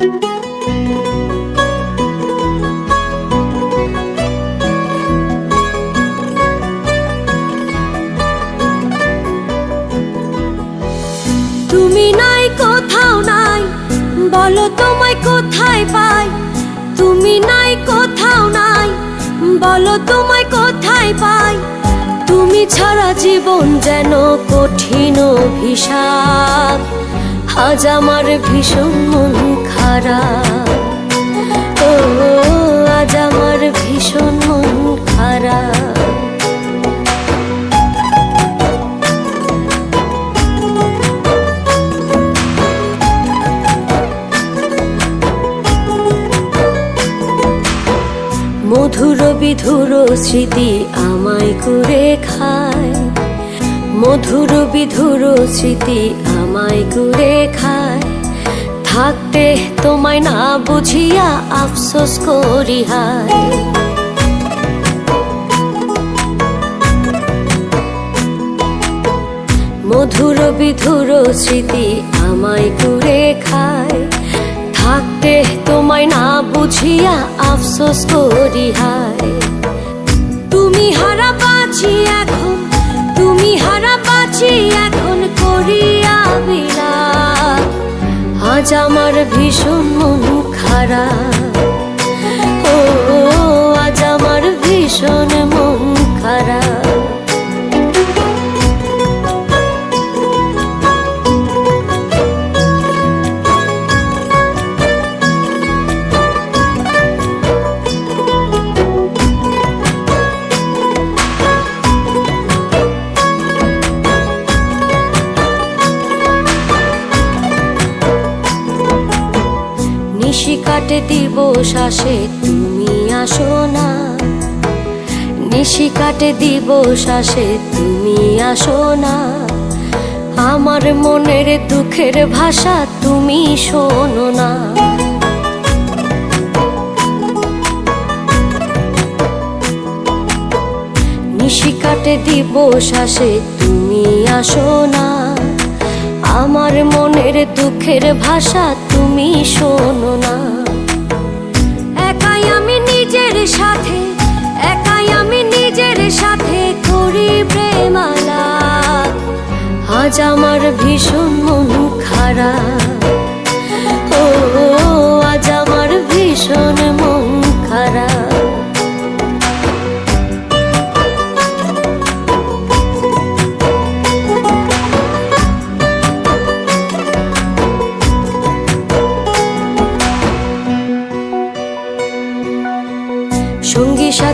তুমি নাই, কোথাও নাই, বলো তোমায় কোথায় পাই? তুমি নাই, কোথাও নাই, বলো তোমায় কোথায় পাই? তুমি ছাড়া জীবন যেন কঠিন অভিশাপ। আজ আমার ভীষণ মন খারাপ। ও, আজ আমার ভীষণ মন খারাপ। মধুর বিধুর স্মৃতি আমায় করে খায়। মধুর বিধুর স্মৃতি আমায় করে খায়। থাকতে তোমায় না বুঝিয়া আফসোস করি মধুর বিধুর স্মৃতি আমায় করে খায়। থাকতে তোমায় না বুঝিয়া আফসোস করি হায়। তুমি হারা আজ আমার ভীষণ মন খারাপ। নিশি কাটে দিব শ্বাসে, তুমি আসো না। নিশি কাটে দিব শ্বাসে, তুমি আসো না। আমার মনের দুঃখের ভাষা তুমি শোনো না। নিশি কাটে দিব শ্বাসে, তুমি আসো না। আমার মনের দুঃখের ভাষা তুমি শোনো না। একাই আমি নিজের সাথে, একাই আমি নিজের সাথে করি প্রেমালা আজ আমার ভীষণ মন খারাপ।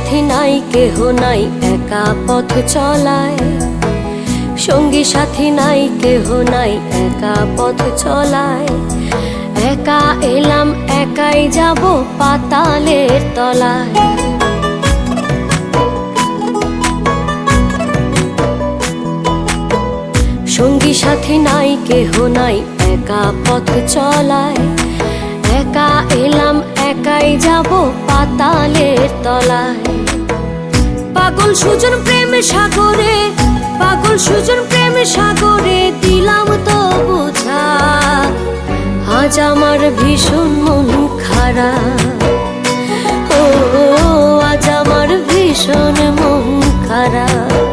সাথী নাই, কেহ নাই, একা পথ চলায়। সঙ্গী সাথী নাই, কেহ নাই, একা পথ চলায়। একা এলাম, একাই যাব পাতালের তলায়। সঙ্গী সাথী নাই, কেহ নাই, একা পথ চলায়। একা এলাম, একাই যাব পাতালের তলায়। পাগল সুজন প্রেম সাগরে, পাগল সুজন প্রেম সাগরে দিলাম তো বোঝা। আজ আমার ভীষণ মন খারাপ। ও আজ আমার ভীষণ মন খারাপ।